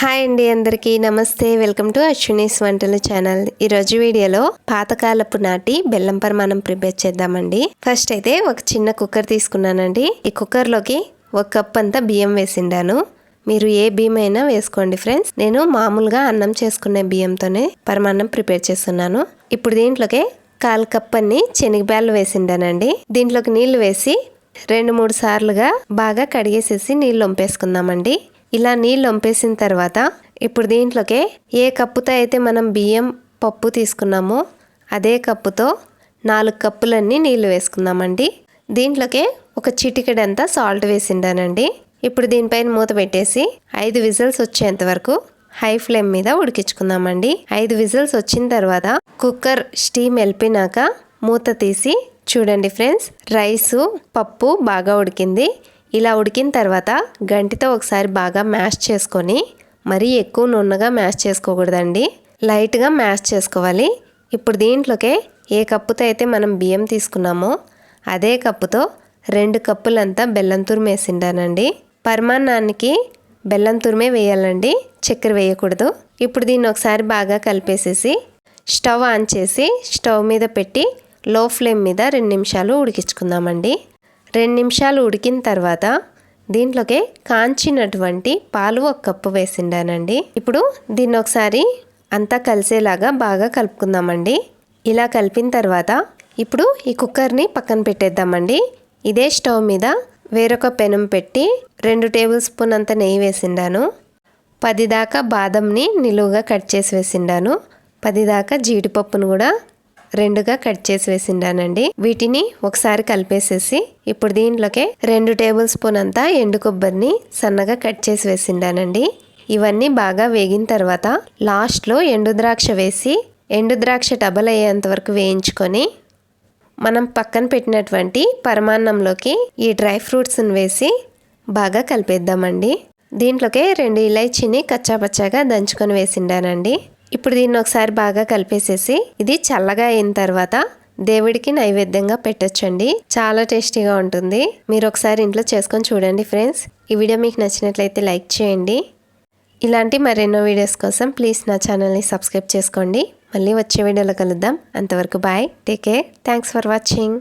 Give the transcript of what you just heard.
Hi అండి అందరికీ. నమస్తే. వెల్కమ్ టు అశ్వినీస్ వంటల ఛానల్. ఈరోజు వీడియోలో పాతకాలపు నాటి బెల్లం పరమాణం ప్రిపేర్ చేద్దామండి. ఫస్ట్ అయితే ఒక చిన్న కుక్కర్ తీసుకున్నానండి. ఈ కుక్కర్లోకి ఒక కప్ అంతా బియ్యం వేసిండాను. మీరు ఏ బియ్యం అయినా వేసుకోండి ఫ్రెండ్స్. నేను మామూలుగా అన్నం చేసుకునే బియ్యంతోనే పరమాన్నం ప్రిపేర్ చేస్తున్నాను. ఇప్పుడు దీంట్లోకి కాల్ కప్ అన్ని శనగబ్యాలు వేసిండానండి. దీంట్లోకి నీళ్ళు వేసి రెండు మూడు సార్లుగా బాగా కడిగేసేసి నీళ్ళు వంపేసుకుందామండి ఇలా నీళ్ళు వంపేసిన తర్వాత ఇప్పుడు దీంట్లోకే ఏ కప్పుతో అయితే మనం బియ్యం పప్పు తీసుకున్నామో అదే కప్పుతో నాలుగు కప్పులన్నీ నీళ్ళు వేసుకుందామండి. దీంట్లోకే ఒక చిటికెడంతా సాల్ట్ వేసిండానండి. ఇప్పుడు దీనిపైన మూత పెట్టేసి ఐదు విజిల్స్ వచ్చేంత వరకు హై ఫ్లేమ్ మీద ఉడికించుకుందామండి. ఐదు విజిల్స్ వచ్చిన తర్వాత కుక్కర్ స్టీమ్ వెళ్ళిపోయినాక మూత తీసి చూడండి ఫ్రెండ్స్ రైసు పప్పు బాగా ఉడికింది. ఇలా ఉడికిన తర్వాత గంటితో ఒకసారి బాగా మ్యాష్ చేసుకొని మరీ ఎక్కువ నున్నగా మ్యాష్ చేసుకోకూడదండి. లైట్గా మ్యాష్ చేసుకోవాలి. ఇప్పుడు దీంట్లోకే ఏ కప్పుతో అయితే మనం బియ్యం తీసుకున్నామో అదే కప్పుతో రెండు కప్పులంతా బెల్లం తురుము వేసిండానండి. పరమాన్నానికి బెల్లం తురిమే వేయాలండి. చక్కెర వేయకూడదు. ఇప్పుడు దీన్ని ఒకసారి బాగా కలిపేసేసి స్టవ్ ఆన్ చేసి స్టవ్ మీద పెట్టి లో ఫ్లేమ్ మీద రెండు నిమిషాలు ఉడికించుకుందామండి. రెండు నిమిషాలు ఉడికిన తర్వాత దీంట్లోకి కాంచినటువంటి పాలు ఒక కప్పు వేసిండానండి. ఇప్పుడు దీన్ని ఒకసారి అంతా కలిసేలాగా బాగా కలుపుకుందామండి. ఇలా కలిపిన తర్వాత ఇప్పుడు ఈ కుక్కర్ని పక్కన పెట్టేద్దామండి. ఇదే స్టవ్ మీద వేరొక పెనం పెట్టి రెండు టేబుల్ స్పూన్ అంత నెయ్యి వేసిండాను. పది దాకా బాదంని నిలువుగా కట్ చేసి వేసిండాను. పది దాకా జీడిపప్పును కూడా రెండుగా కట్ చేసి వేసిండానండి. వీటిని ఒకసారి కలిపేసేసి ఇప్పుడు దీంట్లోకి రెండు టేబుల్ స్పూన్ అంతా ఎండు కొబ్బరిని సన్నగా కట్ చేసి వేసిండానండి. ఇవన్నీ బాగా వేగిన తర్వాత లాస్ట్లో ఎండు ద్రాక్ష వేసి ఎండు ద్రాక్ష డబల్ అయ్యేంత వరకు వేయించుకొని మనం పక్కన పెట్టినటువంటి పరమాన్నంలోకి ఈ డ్రై ఫ్రూట్స్ని వేసి బాగా కలిపేద్దామండి. దీంట్లోకి రెండు ఇలైచీని కచ్చాపచ్చాగా దంచుకొని వేసిండానండి. ఇప్పుడు దీన్ని ఒకసారి బాగా కలిపేసేసి ఇది చల్లగా అయిన తర్వాత దేవుడికి నైవేద్యంగా పెట్టొచ్చండి. చాలా టేస్టీగా ఉంటుంది. మీరు ఒకసారి ఇంట్లో చేసుకొని చూడండి ఫ్రెండ్స్. ఈ వీడియో మీకు నచ్చినట్లయితే లైక్ చేయండి. ఇలాంటి మరెన్నో వీడియోస్ కోసం ప్లీజ్ నా ఛానల్ని సబ్స్క్రైబ్ చేసుకోండి. మళ్ళీ వచ్చే వీడియోలో కలుద్దాం. అంతవరకు bye. Take care. Thanks for watching.